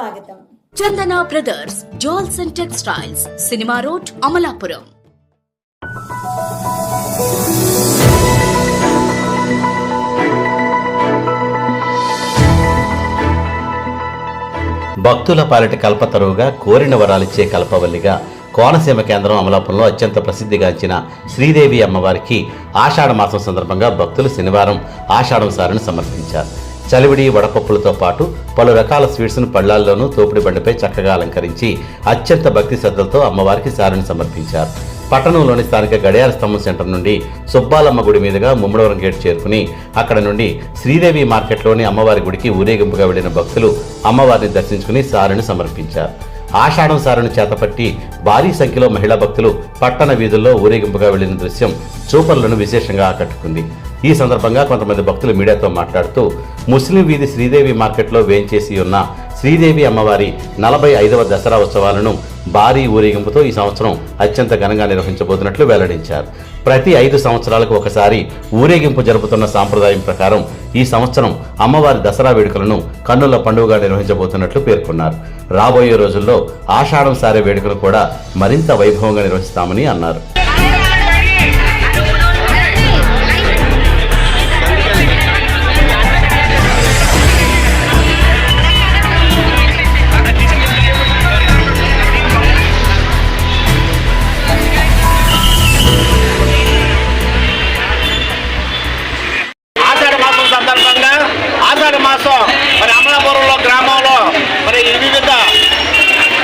స్వాగతం. Chandana brothers jewels and textiles cinema road Amalapuram. భక్తుల పాలిట కల్పతరువుగా కోరిన వరాలిచ్చే కల్పవల్లిగా కోనసీమ కేంద్రం అమలాపురంలో అత్యంత ప్రసిద్ధిగాంచిన శ్రీదేవి అమ్మవారికి ఆషాఢ మాసం సందర్భంగా భక్తులు శనివారం ఆషాఢం సారిని సమర్పించారు. చలివిడి వడపప్పులతో పాటు పలు రకాల స్వీట్స్ను పళ్ళాల్లోనూ తోపుడి బండిపై చక్కగా అలంకరించి అత్యంత భక్తి శ్రద్ధలతో అమ్మవారికి సారిని సమర్పించారు. పట్టణంలోని స్థానిక గడియార స్తంభం సెంటర్ నుండి సుబ్బాలమ్మ గుడి మీదుగా ముమ్మడవరం గేట్ చేరుకుని అక్కడ నుండి శ్రీదేవి మార్కెట్లోని అమ్మవారి గుడికి ఊరేగింపుగా వెళ్ళిన భక్తులు అమ్మవారిని దర్శించుకుని సారిని సమర్పించారు. ఆషాఢం సారుని చేతపట్టి భారీ సంఖ్యలో మహిళా భక్తులు పట్టణ వీధుల్లో ఊరేగింపుగా వెళ్ళిన దృశ్యం చూపర్లను విశేషంగా ఆకట్టుకుంది. ఈ సందర్భంగా కొంతమంది భక్తులు మీడియాతో మాట్లాడుతూ ముస్లిం వీధి శ్రీదేవి మార్కెట్లో వేంచేసి ఉన్న శ్రీదేవి అమ్మవారి నలభై ఐదవ దసరా ఉత్సవాలను భారీ ఊరేగింపుతో ఈ సంవత్సరం అత్యంత ఘనంగా నిర్వహించబోతున్నట్లు వెల్లడించారు. ప్రతి ఐదు సంవత్సరాలకు ఒకసారి ఊరేగింపు జరుపుతున్న సాంప్రదాయం ప్రకారం ఈ సంవత్సరం అమ్మవారి దసరా వేడుకలను కన్నుల పండుగగా నిర్వహించబోతున్నట్లు పేర్కొన్నారు. రాబోయే రోజుల్లో ఆషాఢం సారే వేడుకలు కూడా మరింత వైభవంగా నిర్వహిస్తామని అన్నారు. మరి అమలాపురంలో గ్రామంలో మరి వివిధ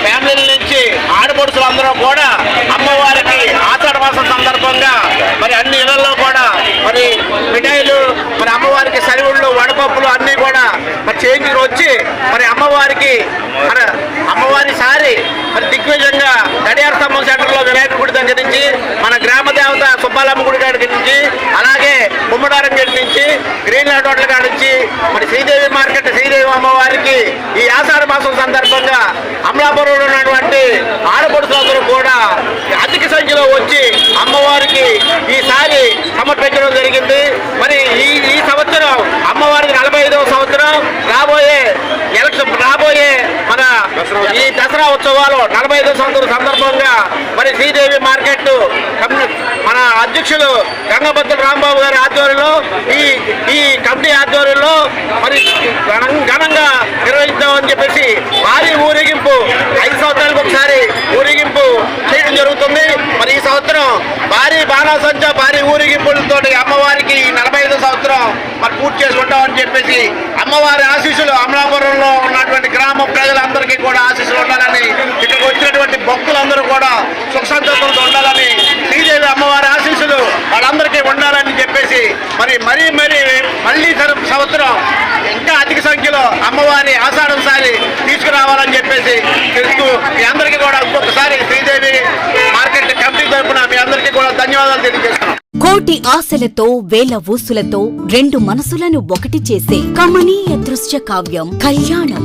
ఫ్యామిలీల నుంచి ఆడపడుచులందరూ కూడా అమ్మవారికి ఆషాఢ మాసం సందర్భంగా మరి అన్ని ఇళ్ళలో కూడా మరి మిఠాయిలు మరి అమ్మవారికి సరివుళ్ళు వడపప్పులు అన్నీ కూడా మరి చేతికి వచ్చి మరి అమ్మవారికి మరి అమ్మవారి సారి మరి దిగ్విజయంగా గడియార్ స్తంభం వినాయక గుడి దగ్గర నుంచి మన గ్రామ దేవత సుబ్బాలమ్మ గుడి దగ్గర నుంచి అలాగే కుమ్మడారం గడి నుంచి గ్రీన్ ల్యాండ్ హోటల్ కాడ నుంచి మరి శ్రీదేవి మార్కెట్ శ్రీదేవి అమ్మవారికి ఈ ఆషాఢ మాసం సందర్భంగా అమలాపురంలో ఉన్నటువంటి ఆడపడుతులందరూ కూడా అధిక సంఖ్యలో వచ్చి అమ్మవారికి ఈసారి సమర్పించడం జరిగింది మరి ఈ ఈ సంవత్సరం అమ్మవారికి నలభై ఐదవ సంవత్సరం రాబోయే ఎలక్షన్ రాబోయే మన ఈ దసరా ఉత్సవాలు నలభై ఐదు సంవత్సరం సందర్భంగా మరి శ్రీదేవి మార్కెట్ మన అధ్యక్షులు గంగభద్రుడు రాంబాబు గారి ఆధ్వర్యంలో ఈ ఈ కమిటీ ఆధ్వర్యంలో మరి ఘనంగా నిర్వహిస్తామని చెప్పేసి భారీ ఊరేగింపు ఐదు సంవత్సరాలకు ఒకసారి ఊరేగింపు చేయడం జరుగుతుంది. మరి ఈ సంవత్సరం భారీ బాణాసంచ భారీ ఊరేగింపులతో అమ్మవారికి నలభై సంవత్సరం మరి పూర్తి చేసుకుంటామని చెప్పేసి అమ్మవారి ఆశీస్సులు అమలాపురంలో ఉన్నటువంటి కూడా ఆశీస్సులు ఉండాలని ఇక్కడికి వచ్చినటువంటి భక్తులందరూ కూడా సుఖ సంతోషంతో ఉండాలని శ్రీదేవి అమ్మవారి ఆశీస్సులు వాళ్ళందరికీ ఉండాలని చెప్పేసి మరి మరీ మరీ మళ్ళీ సంవత్సరం ఇంకా అధిక సంఖ్యలో అమ్మవారి ఆషాఢం సారి తీసుకురావాలని చెప్పేసి తెలుస్తూ మీ అందరికీ కూడా ఇంకొకసారి శ్రీదేవి మార్కెట్ కమిటీ తరఫున మీ అందరికీ కూడా ధన్యవాదాలు తెలియజేస్తున్నాం. కోటి ఆశలతో వేల ఊసులతో రెండు మనసులను ఒకటి చేసే కమనీయ దృశ్య కావ్యం కళ్యాణం.